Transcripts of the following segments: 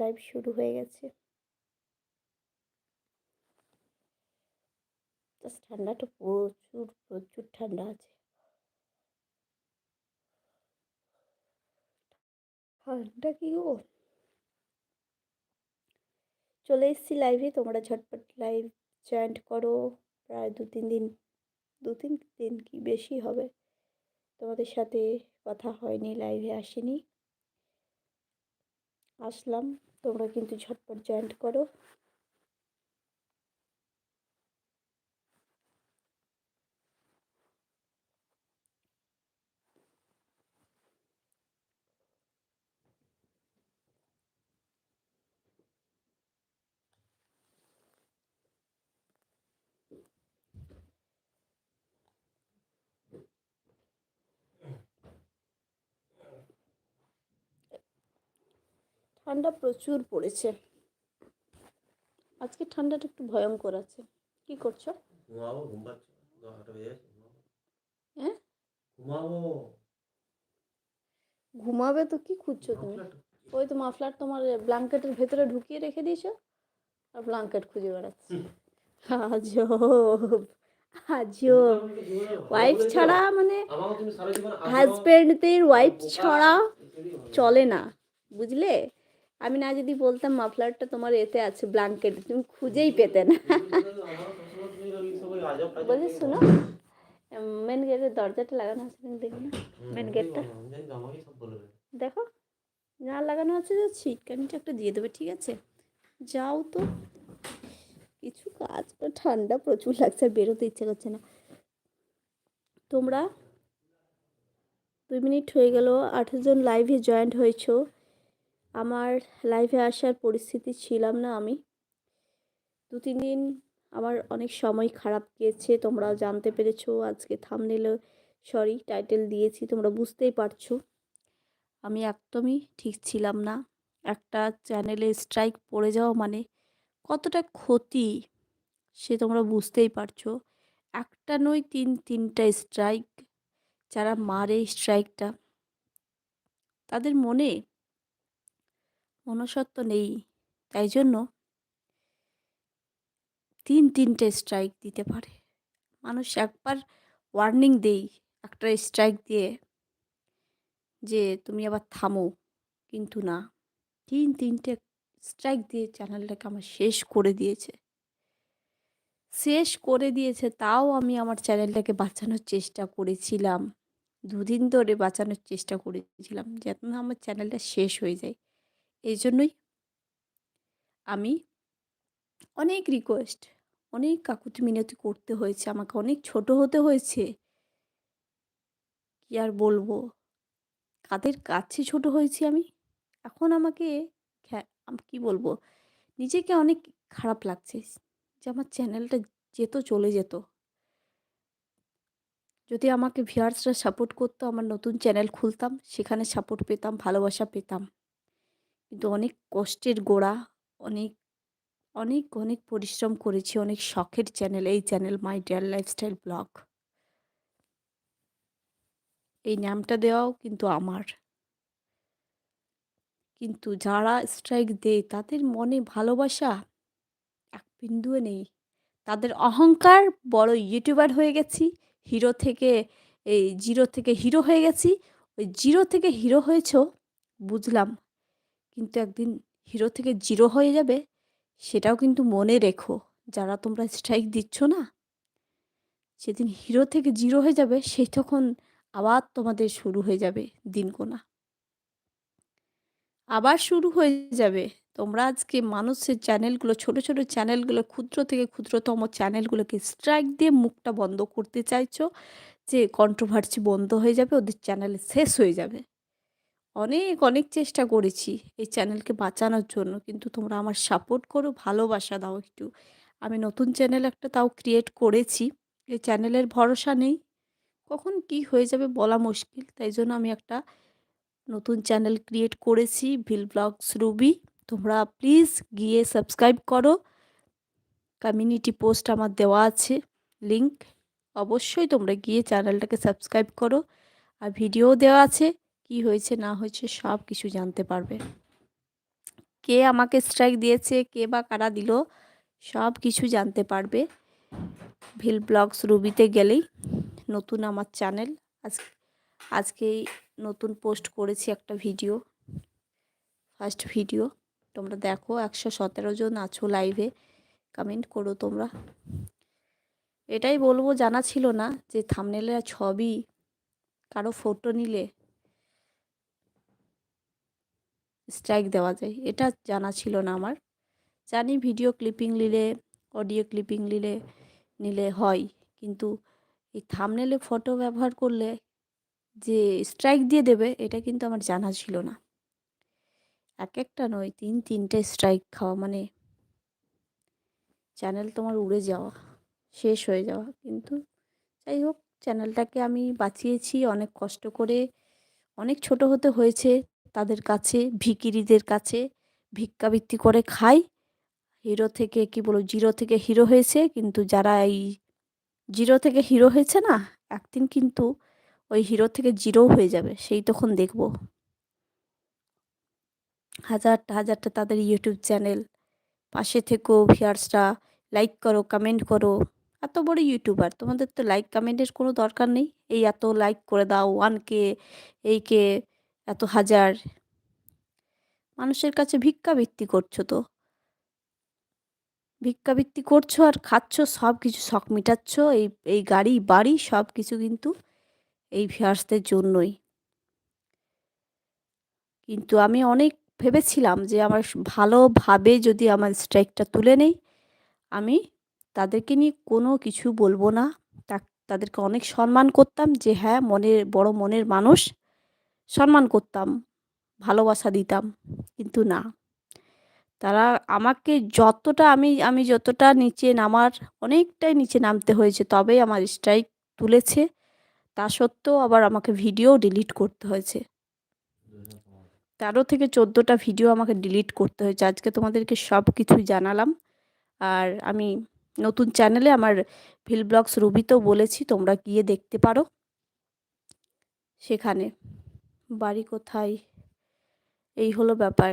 Live শুরু হয়ে গেছে। ঠান্ডাটা প্রচুর প্রচুর ঠান্ডা আছে। ঠান্ডা কি গো? চলে এসেছি লাইভে তোমরা ঝটপট লাইভ জয়েন্ট করো। প্রায় দু তিন দিন, দু তিন দিন কি বেশি হবে? তোমাদের সাথে কথা হয়নি লাইভে আসিনি। আসলাম। তোমরা কিন্তু ঝটপট জয়েন্ট করো। ঠান্ডা প্রচুর পড়েছে। আজকে ঠান্ডাটা একটু ভয়ঙ্কর আছে। কি করছ? হ্যাঁ? ঘুমাবে। তো কি খুঁজছো তুমি? ওই তো মাফলার তোমার ব্ল্যাঙ্কেটের ভেতরে ঢুকিয়ে রেখে দিয়েছ? আর ব্ল্যাঙ্কেট খুঁজে বেড়াচ্ছে। আজব আজব। ওয়াইফ ছাড়া মানে হাজব্যান্ডদের ওয়াইফ ছাড়া চলে না বুঝলে? আমি না যদি বলতাম মাফলারটা তোমার এতে আছে ব্ল্যাঙ্কেট তুমি খুঁজেই পেতে না। বলছি, শোনো মেন গেটের দরজাটা লাগানো আছে, তুমি দেখো না, main gate টা? আমাকে সব বলবে দেখো, না লাগানো আছে যে ছিটকানিটা একটা দিয়ে দেবে, ঠিক আছে? যাও তো, কিছু কাজ ঠান্ডা প্রচুর লাগছে, আর বেরোতে ইচ্ছে করছে না। তোমরা, দুই মিনিট হয়ে গেল, আঠেরো জন লাইভে জয়েন্ট হয়েছো। আমার লাইভে আসার পরিস্থিতি ছিলাম না আমি। দু, তিন দিন আমার অনেক সময় খারাপ গিয়েছে তোমরা জানতে পেরেছ, আজকে থামনেলে সরি টাইটেল দিয়েছি, তোমরা বুঝতেই পারছ। আমি একদমই ঠিক ছিলাম না। একটা চ্যানেলে স্ট্রাইক পড়ে যাওয়া মানে কতটা ক্ষতি, সে তোমরা বুঝতেই পারছ। একটা নয়, তিন, তিনটা স্ট্রাইক যারা মারে স্ট্রাইকটা তাদের মনে মনসত্ব নেই, তাই জন্য তিন, তিনটে স্ট্রাইক দিতে পারে। মানুষ একবার ওয়ার্নিং দেই, একটা স্ট্রাইক দিয়ে যে, তুমি আবার থামো। কিন্তু না, তিন, তিনটে স্ট্রাইক দিয়ে চ্যানেলটাকে আমার শেষ করে দিয়েছে। শেষ করে দিয়েছে, তাও আমি আমার চ্যানেলটাকে বাঁচানোর চেষ্টা করেছিলাম। দুদিন ধরে বাঁচানোর চেষ্টা করেছিলাম যাতে না আমার চ্যানেলটা শেষ হয়ে যায়। এই জন্যই আমি অনেক রিকোয়েস্ট অনেক কাকুতি মিনতি করতে হয়েছে, আমাকে অনেক ছোট হতে হয়েছে। কি আর বলব? কাদের কাছে ছোট হয়েছি আমি? এখন আমাকে কি বলব? নিজেকে অনেক খারাপ লাগছে যে আমার চ্যানেলটা যেত চলে যেত। যদি আমাকে ভিউয়ার্সরা সাপোর্ট করতো, আমার নতুন চ্যানেল খুলতাম, সেখানে সাপোর্ট পেতাম, ভালোবাসা পেতাম। কিন্তু অনেক কষ্টের গোড়া, অনেক অনেক অনেক পরিশ্রম করেছি, অনেক শখের চ্যানেল এই channel my dear lifestyle blog এই নামটা দেওয়াও কিন্তু আমার। কিন্তু যারা স্ট্রাইক দেয়, তাদের মনে ভালোবাসা এক বিন্দুও নেই। তাদের অহংকার, বড় ইউটিউবার হয়ে গেছি হিরো থেকে, এই জিরো থেকে হিরো হয়ে গেছি, ওই জিরো থেকে হিরো হয়েছ, বুঝলাম। কিন্তু একদিন হিরো থেকে জিরো হয়ে যাবে, সেটাও কিন্তু মনে রেখো। যারা তোমরা স্ট্রাইক দিচ্ছ না সেদিন হিরো থেকে জিরো হয়ে যাবে সেই তখন আবার তোমাদের শুরু হয়ে যাবে দিন গোনা আবার শুরু হয়ে যাবে। তোমরা আজকে মানুষের চ্যানেলগুলো ছোট ছোট চ্যানেলগুলো ক্ষুদ্র থেকে ক্ষুদ্রতম চ্যানেলগুলোকে স্ট্রাইক দিয়ে মুখটা বন্ধ করতে চাইছো, যে কন্ট্রোভার্সি বন্ধ হয়ে যাবে, ওদের চ্যানেল শেষ হয়ে যাবে। অনেক অনেক চেষ্টা করেছি এই চ্যানেলকে বাঁচানোর জন্য। কিন্তু তোমরা আমার সাপোর্ট করো, ভালোবাসা দাও একটু। আমি নতুন চ্যানেল একটা তাও ক্রিয়েট করেছি। এই চ্যানেলের ভরসা নেই। কখন কি হয়ে যাবে বলা মুশকিল। তাই জন্য আমি একটা নতুন চ্যানেল ক্রিয়েট করেছি ভিল ব্লগস রুবি তোমরা প্লিজ গিয়ে সাবস্ক্রাইব করো। কমিউনিটি পোস্ট আমার দেওয়া আছে। লিংক অবশ্যই তোমরা গিয়ে চ্যানেলটাকে সাবস্ক্রাইব করো। আর ভিডিও দেওয়া আছে। কি হয়েছে, না হয়েছে, সব কিছু জানতে পারবে। কে আমাকে স্ট্রাইক দিয়েছে, কে বা কারা দিল, সব কিছু জানতে পারবে। ভিল ব্লগস রুবিতে গেলেই নতুন আমার চ্যানেল আজ আজকেই নতুন পোস্ট করেছি একটা ভিডিও ফার্স্ট ভিডিও তোমরা দেখো, একশো সতেরো জন আছো লাইভে কমেন্ট করো তোমরা। এটাই বলব, জানা ছিল না যে থামনেলের ছবি, কারও ফটো নিলে স্ট্রাইক দেওয়া যায়। এটা জানা ছিল না আমার। জানি ভিডিও ক্লিপিং নিলে অডিও ক্লিপিং নিলে নিলে হয়। কিন্তু এই থামনেলে ফটো ব্যবহার করলে যে স্ট্রাইক দিয়ে দেবে, এটা কিন্তু আমার জানা ছিল না। এক একটা নয়, তিন তিনটে স্ট্রাইক খাওয়া মানে চ্যানেল তোমার উড়ে যাওয়া, শেষ হয়ে যাওয়া। কিন্তু যাই হোক চ্যানেলটাকে আমি বাঁচিয়েছি, অনেক কষ্ট করে, অনেক ছোট হতে হয়েছে। তাদের কাছে, ভিকিরিদের কাছে ভিক্ষাবৃত্তি করে খাই হিরো থেকে, কি বলব, জিরো থেকে হিরো হয়েছে, কিন্তু যারা এই জিরো থেকে হিরো হয়েছে না, একদিন কিন্তু ওই হিরো থেকে জিরো হয়ে যাবে, সেই তখন দেখব। হাজারটা হাজারটা তাদের ইউটিউব চ্যানেল। পাশে থেকেও ভিয়ার্সরা লাইক করো, কমেন্ট করো। এত বড় ইউটিউবার, তোমাদের তো লাইক, কমেন্টের কোনো দরকার নেই। এই এত লাইক করে দাও, ওয়ান কে এই কে এত হাজার। মানুষের কাছে ভিক্ষাবৃত্তি করছ তো। ভিক্ষাবৃত্তি করছ আর খাচ্ছ সব কিছু শখ মিটাচ্ছ, এই এই গাড়ি, বাড়ি সব কিছু কিন্তু এই ভিউয়ার্সদের জন্যই। কিন্তু আমি অনেক ভেবেছিলাম যে আমার ভালোভাবে যদি আমার স্ট্রাইকটা তুলে নেই, আমি তাদেরকে নিয়ে কোনো কিছু বলব না। তাদেরকে অনেক সম্মান করতাম যে হ্যাঁ মনের, বড় মনের মানুষ। সম্মান করতাম, ভালোবাসা দিতাম, কিন্তু না। তারা আমাকে যতটা আমি আমি যতটা নিচে নামার, অনেকটাই নিচে নামতে হয়েছে, তবেই আমার স্ট্রাইক তুলেছে। তা সত্ত্বেও আবার আমাকে ভিডিও ডিলিট করতে হয়েছে। তেরো থেকে চোদ্দোটা ভিডিও আমাকে ডিলিট করতে হয়েছে। আজকে তোমাদেরকে সব কিছুই জানালাম। আর আমি নতুন চ্যানেলে আমার ভিল ব্লগস রুবিতেও বলেছি, তোমরা গিয়ে দেখতে পারো। সেখানে। বাড়ি কোথায়? এই হলো ব্যাপার।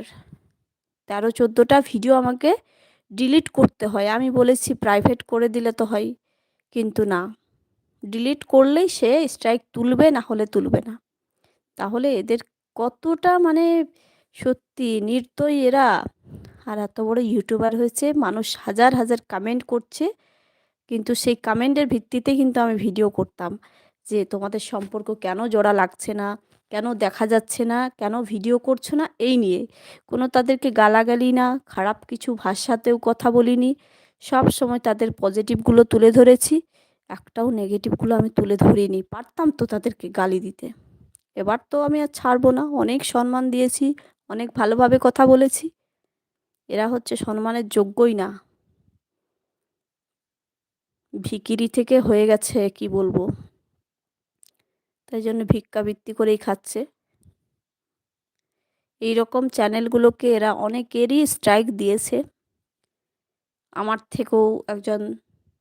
তেরো চোদ্দোটা ভিডিও আমাকে ডিলিট করতে হয়। আমি বলেছি প্রাইভেট করে দিলে তো হয়, কিন্তু না। ডিলিট করলেই সে স্ট্রাইক তুলবে, না হলে তুলবে না। তাহলে এদের কতটা মানে সত্যি নির্দয় এরা? আর এত বড় ইউটিউবার হয়েছে, মানুষ হাজার হাজার কমেন্ট করছে, কিন্তু সেই কমেন্টের ভিত্তিতে কিন্তু আমি ভিডিও করতাম যে তোমাদের সম্পর্ক কেন জোড়া লাগছে না? কেন দেখা যাচ্ছে না, কেন ভিডিও করছ না, এই নিয়ে। কোনো তাদেরকে গালাগালি না, খারাপ কিছু ভাষাতেও কথা বলিনি। সব সময় তাদের পজিটিভগুলো তুলে ধরেছি, একটাও নেগেটিভগুলো আমি তুলে ধরিনি। পারতাম তো তাদেরকে গালি দিতে। এবার তো আমি আর ছাড়বো না। অনেক সম্মান দিয়েছি, অনেক ভালোভাবে কথা বলেছি। এরা হচ্ছে সম্মানের যোগ্যই না। ভিকিরি থেকে হয়ে গেছে, কি বলব? তাই জন্য ভিক্ষাবৃত্তি করেই খাচ্ছে। এই রকম চ্যানেলগুলোকে এরা অনেকেরই স্ট্রাইক দিয়েছে। আমার থেকেও একজন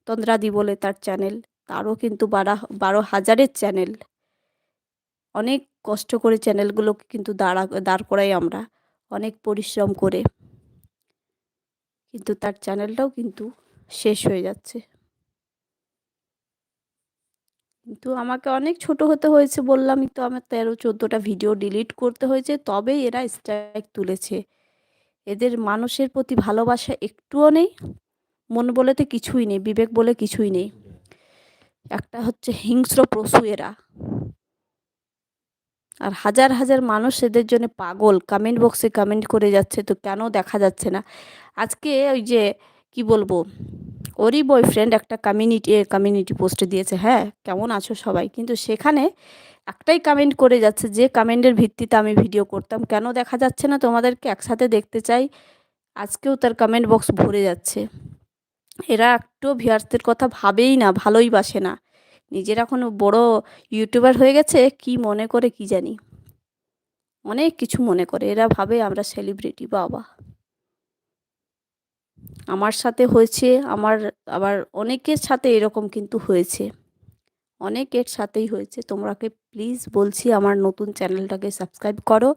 তন্দ্রাদি বলে তার চ্যানেল, তারও কিন্তু বারা, বারো হাজারের চ্যানেল। অনেক কষ্ট করে চ্যানেলগুলোকে কিন্তু দাঁড়া, দাঁড় করাই আমরা, অনেক পরিশ্রম করে। কিন্তু তার চ্যানেলটাও কিন্তু শেষ হয়ে যাচ্ছে। কিন্তু আমাকে অনেক ছোট হতে হয়েছে বললামই তো আমার তেরো, চোদ্দোটা ভিডিও ডিলিট করতে হয়েছে, তবেই এরা স্ট্রাইক তুলেছে। এদের মানুষের প্রতি ভালোবাসা একটুও নেই, মন বলে তো কিছুই নেই, বিবেক বলে কিছুই নেই। একটা হচ্ছে হিংস্র পশু এরা। আর হাজার হাজার মানুষ এদের জন্য পাগল কমেন্ট বক্সে কমেন্ট করে যাচ্ছে, তো কেন দেখা যাচ্ছে না? আজকে ওই যে, কি বলব? ওরই বয়ফ্রেন্ড একটা কমিউনিটি কমিউনিটি পোস্টে দিয়েছে হ্যাঁ কেমন আছো সবাই? কিন্তু সেখানে একটাই কমেন্ট করে যাচ্ছে যে কমেন্টের ভিত্তিতে আমি ভিডিও করতাম। কেন দেখা যাচ্ছে না? তোমাদেরকে একসাথে দেখতে চাই। আজকেও তার কমেন্ট বক্স ভরে যাচ্ছে। এরা একটু ভিয়ার্সদের কথা ভাবেই না, ভালোই বাসে না। নিজের এখন বড় ইউটিউবার হয়ে গেছে, কি মনে করে কি জানি। অনেক কিছু মনে করে। এরা ভাবে আমরা সেলিব্রিটি বাবা। আমার সাথে হয়েছে, আমার আবার অনেকের সাথে এরকম কিন্তু হয়েছে। অনেকের সাথেই হয়েছে। তোমরাকে প্লিজ বলছি আমার নতুন চ্যানেলটাকে সাবস্ক্রাইব করো।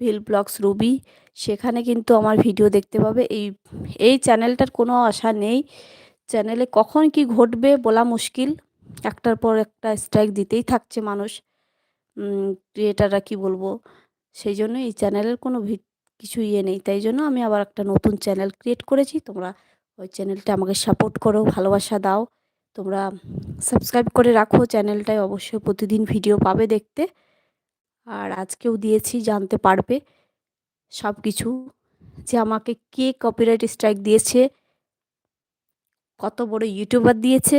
ভিল ব্লগস রুবি সেখানে কিন্তু আমার ভিডিও দেখতে পাবে। এই এই চ্যানেলটার কোনো আশা নেই। চ্যানেলে কখন কি ঘটবে বলা মুশকিল। একটার পর একটা স্ট্রাইক দিতেই থাকছে মানুষ। ক্রিয়েটাররা কি বলব? সেই জন্য এই চ্যানেলের কোনো কিছু ইয়ে নেই। তাই জন্য আমি আবার একটা নতুন চ্যানেল ক্রিয়েট করেছি। তোমরা ওই চ্যানেলটা আমাকে সাপোর্ট করো, ভালোবাসা দাও। তোমরা সাবস্ক্রাইব করে রাখো চ্যানেলটায়। অবশ্যই প্রতিদিন ভিডিও পাবে দেখতে। আর আজকেও দিয়েছি, জানতে পারবে সব কিছু যে আমাকে কে কপিরাইট স্ট্রাইক দিয়েছে, কত বড় ইউটিউবার দিয়েছে।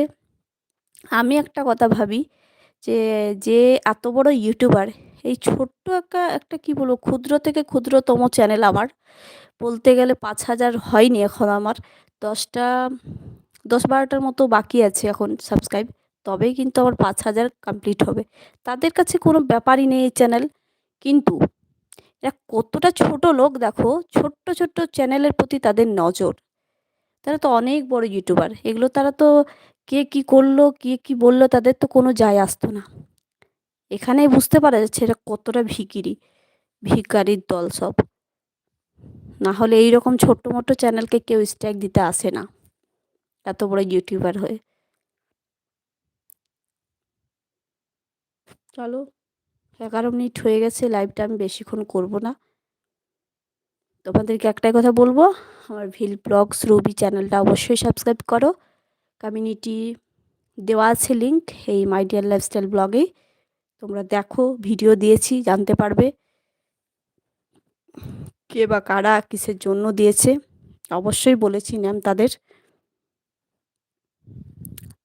আমি একটা কথা ভাবি যে যে এত বড় ইউটিউবার এই ছোট্ট একটা একটা কি বলব, ক্ষুদ্র থেকে ক্ষুদ্রতম চ্যানেল আমার। বলতে গেলে পাঁচ হাজার হয়নি এখন আমার। দশটা, দশ বারোটার মতো বাকি আছে এখন সাবস্ক্রাইব তবেই কিন্তু আমার পাঁচ হাজার কমপ্লিট হবে। তাদের কাছে কোনো ব্যাপারই নেই এই চ্যানেল কিন্তু এরা কতটা ছোট লোক দেখো, ছোট্ট ছোট্ট চ্যানেলের প্রতি তাদের নজর। তারা তো অনেক বড় ইউটিউবার এগুলো তারা তো কে কি করল, কে কি বলল, তাদের তো কোনো যায় আসতো না। এখানেই বুঝতে পারা যাচ্ছে এরা কতটা ভিকিরি ভিকারির দল সব। না হলে এইরকম ছোট্ট মোটো চ্যানেলকে কেউ স্ট্রাইক দিতে আসে না, এত বড় ইউটিউবার হয়ে। চলো, এগারো মিনিট হয়ে গেছে লাইভটা আমি বেশিক্ষণ করব না। তোমাদেরকে একটাই কথা বলব, আমার ভিল ব্লগস রবি চ্যানেলটা অবশ্যই সাবস্ক্রাইব করো। কমিউনিটি দেওয়া আছে লিঙ্ক এই মাই ডিয়ার লাইফস্টাইল ব্লগেই তোমরা দেখো, ভিডিও দিয়েছি, জানতে পারবে কে বা কারা কিসের জন্য দিয়েছে। অবশ্যই বলেছি ম্যাম তাদের।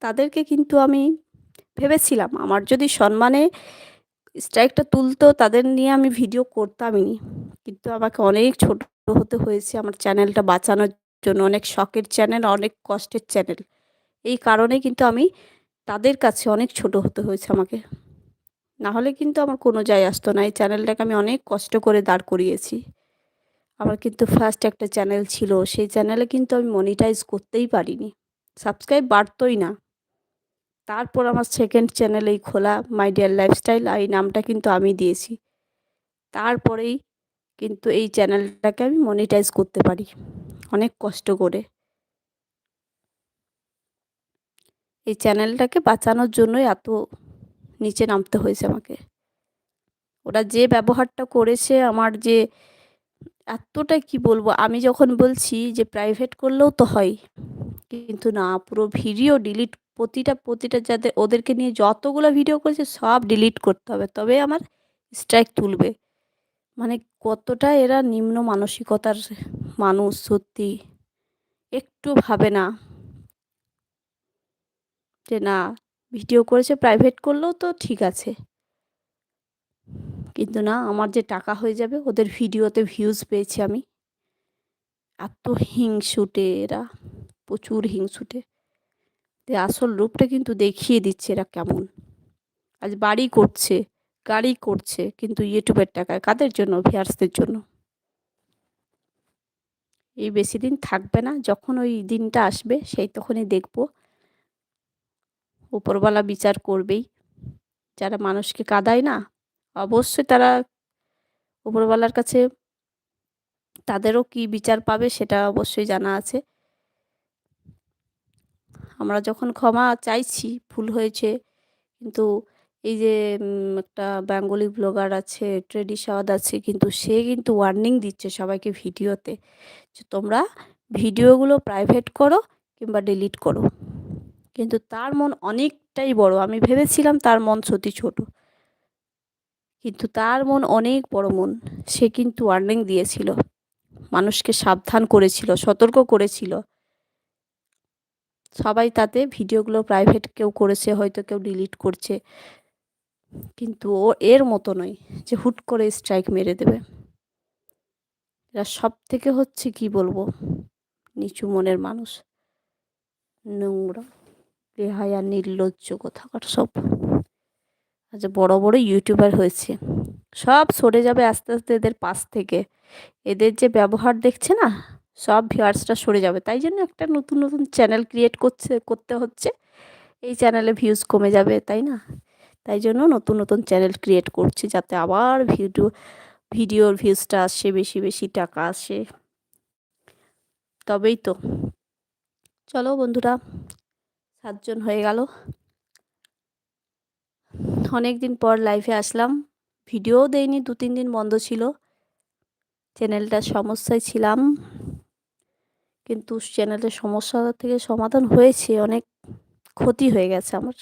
তাদেরকে কিন্তু আমি ভেবেছিলাম, আমার যদি সম্মানে স্ট্রাইকটা তুলতো, তাদের নিয়ে আমি ভিডিও করতামই। কিন্তু আমাকে অনেক ছোট হতে হয়েছে, আমার চ্যানেলটা বাঁচানোর জন্য, অনেক শখের চ্যানেল অনেক কষ্টের চ্যানেল এই কারণে কিন্তু আমি তাদের কাছে অনেক ছোট হতে হয়েছে আমাকে। না হলে কিন্তু আমার কোনো যায় আসতো না। এই চ্যানেলটাকে আমি অনেক কষ্ট করে দাঁড় করিয়েছি। আমার কিন্তু ফার্স্ট একটা চ্যানেল ছিল। সেই চ্যানেলে কিন্তু আমি মনিটাইজ করতেই পারিনি। সাবস্ক্রাইব বাড়তোই না। তারপর আমার সেকেন্ড চ্যানেল এই খোলা মাই ডিয়ার লাইফস্টাইল এই নামটা কিন্তু আমি দিয়েছি। তারপরেই কিন্তু এই চ্যানেলটাকে আমি মনিটাইজ করতে পারি। অনেক কষ্ট করে। এই চ্যানেলটাকে বাঁচানোর জন্যই এত নিচে নামতে হয়েছে আমাকে। ওরা যে ব্যবহারটা করেছে আমার যে এতটা কি বলব, আমি যখন বলছি যে প্রাইভেট করলেও তো হয়, কিন্তু না, পুরো ভিডিও ডিলিট প্রতিটা প্রতিটা যাতে ওদেরকে নিয়ে যতগুলো ভিডিও করেছে সব ডিলিট করতে হবে, তবে আমার স্ট্রাইক তুলবে। মানে কতটা এরা নিম্ন মানসিকতার মানুষ সত্যি, একটু ভাবে না। যে না ভিডিও করেছে প্রাইভেট করলেও তো ঠিক আছে। কিন্তু না, আমার যে টাকা হয়ে যাবে, ওদের ভিডিওতে ভিউজ পেয়েছি আমি। এত হিংসুটে এরা, প্রচুর হিংসুটে। আসল রূপটা কিন্তু দেখিয়ে দিচ্ছে এরা কেমন। আজ বাড়ি করছে, গাড়ি করছে, কিন্তু ইউটিউবের টাকায়, কাদের জন্য? ভিয়ার্সদের জন্য। এই বেশি দিন থাকবে না, যখন ওই দিনটা আসবে, সেই তখনই দেখব। উপরওয়ালা বিচার করবেই। যারা মানুষকে কাঁদায় না, অবশ্যই তারা উপরওয়ালার কাছে তাদেরও কি বিচার পাবে সেটা অবশ্যই জানা আছে। আমরা যখন ক্ষমা চাইছি, ভুল হয়েছে, কিন্তু এই যে একটা বেঙ্গলি ব্লগার আছে, ট্রেডি সাওয়াদ আছে, কিন্তু সে কিন্তু ওয়ার্নিং দিচ্ছে সবাইকে ভিডিওতে যে তোমরা ভিডিওগুলো প্রাইভেট করো কিংবা ডিলিট করো। কিন্তু তার মন অনেকটাই বড়। আমি ভেবেছিলাম তার মন সত্যি ছোট। কিন্তু তার মন অনেক বড় মন। সে কিন্তু ওয়ার্নিং দিয়েছিল। মানুষকে সাবধান করেছিল, সতর্ক করেছিল। সবাই তাতে ভিডিওগুলো প্রাইভেট কেউ করেছে, হয়তো কেউ ডিলিট করছে। কিন্তু ও এর মতো নয় যে হুট করে স্ট্রাইক মেরে দেবে। এরা সব থেকে হচ্ছে কি বলব? নিচু মনের মানুষ। নোংরা। রেহায়া নির্লজ্জ কোথাকার সব। আচ্ছা বড় বড় ইউটিউবার হয়েছে। সব সরে যাবে আস্তে আস্তে এদের পাশ থেকে। এদের যে ব্যবহার দেখছে না, সব ভিউয়ার্সটা সরে যাবে। তাই জন্য একটা নতুন নতুন চ্যানেল ক্রিয়েট করছে, করতে হচ্ছে। এই চ্যানেলে ভিউজ কমে যাবে, তাই না? তাই জন্য নতুন নতুন চ্যানেল ক্রিয়েট করছি যাতে আবার ভিডিও ভিডিওর ভিউজটা আসে, বেশি বেশি টাকা আসে। তবেই তো। চলো বন্ধুরা সাতজন হয়ে গেল। অনেক দিন পর লাইভে আসলাম। ভিডিও দেইনি দু তিন দিন বন্ধ ছিল। চ্যানেলটার সমস্যায় ছিলাম। কিন্তু চ্যানেলের সমস্যা থেকে সমাধান হয়েছে, অনেক ক্ষতি হয়ে গেছে আমার।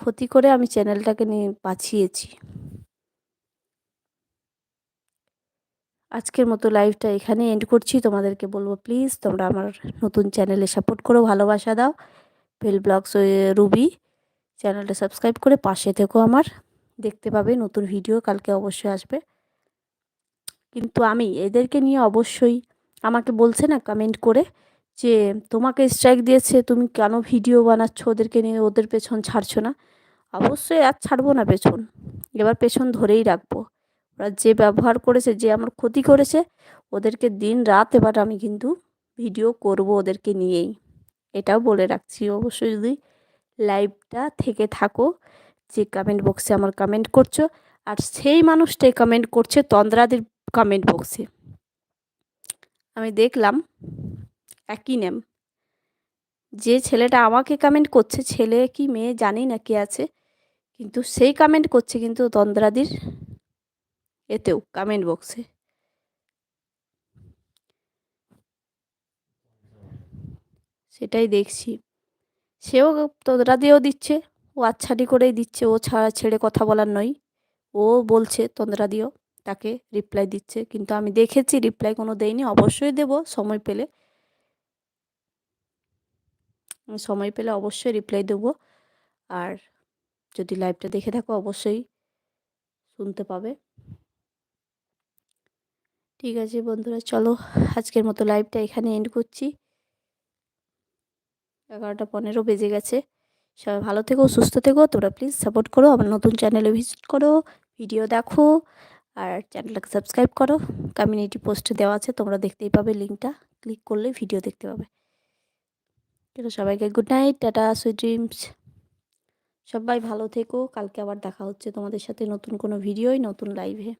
ক্ষতি করে আমি চ্যানেলটাকে নিয়ে বাঁচিয়েছি। আজকের মতো লাইভটা এখানে এন্ড করছি। তোমাদেরকে বলব প্লিজ তোমরা আমার নতুন চ্যানেলে সাপোর্ট করো, ভালোবাসা দাও। বেল ব্লগস রুবি চ্যানেলটা সাবস্ক্রাইব করে পাশে থেকো আমার। দেখতে পাবে নতুন ভিডিও, কালকে অবশ্যই আসবে। কিন্তু আমি এদেরকে নিয়ে অবশ্যই আমাকে বলছে না কমেন্ট করে যে, তোমাকে স্ট্রাইক দিয়েছে, তুমি কেন ভিডিও বানাচ্ছ? ওদেরকে নিয়ে ওদের পেছন ছাড়ছো না? অবশ্যই আর ছাড়বো না পেছন। এবার পেছন ধরেই রাখব। ওরা যে ব্যবহার করেছে, যে আমার ক্ষতি করেছে, ওদেরকে দিন রাত এবার আমি কিন্তু ভিডিও করব ওদেরকে নিয়েই। এটাও বলে রাখছি। অবশ্যই যদি লাইভটা থেকে থাকো, যে কমেন্ট বক্সে আমার কমেন্ট করছ, আর সেই মানুষটাই কমেন্ট করছে তন্দ্রাদের কমেন্ট বক্সে আমি দেখলাম একই নেম যে ছেলেটা আমাকে কমেন্ট করছে, ছেলে কি মেয়ে জানি না কে আছে, কিন্তু সেই কমেন্ট করছে কিন্তু তন্দ্রাদির এতেও কমেন্ট বক্সে সেটাই দেখছি। সেও তোদরা দিয়েও দিচ্ছে, ও আচ্ছাটি করেই দিচ্ছে, ও ছাড়া ছেড়ে কথা বলার নয়। ও বলছে তন্দ্রা দিও, তাকে রিপ্লাই দিচ্ছে, কিন্তু আমি দেখেছি রিপ্লাই কোনো দেয়নি, অবশ্যই দেব, সময় পেলে। সময় পেলে অবশ্যই রিপ্লাই দেবো, আর যদি লাইভটা দেখে থাকো, অবশ্যই শুনতে পাবে। ঠিক আছে বন্ধুরা, চলো আজকের মতো লাইভটা এখানে এন্ড করছি। এগারোটা পনেরো বেজে গেছে। সবাই ভালো থেকো, সুস্থ থেকো, তোমরা প্লিজ সাপোর্ট করো, আমার নতুন চ্যানেলে ভিজিট করো ভিডিও দেখো, আর চ্যানেলটাকে সাবস্ক্রাইব করো। কমিউনিটি পোস্টে দেওয়া আছে, তোমরা দেখতেই পাবে লিঙ্কটা ক্লিক করলে ভিডিও দেখতে পাবে। চলো সবাইকে good night tata sweet dreams সবাই ভালো থেকো, কালকে আবার দেখা হচ্ছে তোমাদের সাথে নতুন কোনো ভিডিওই নতুন লাইভে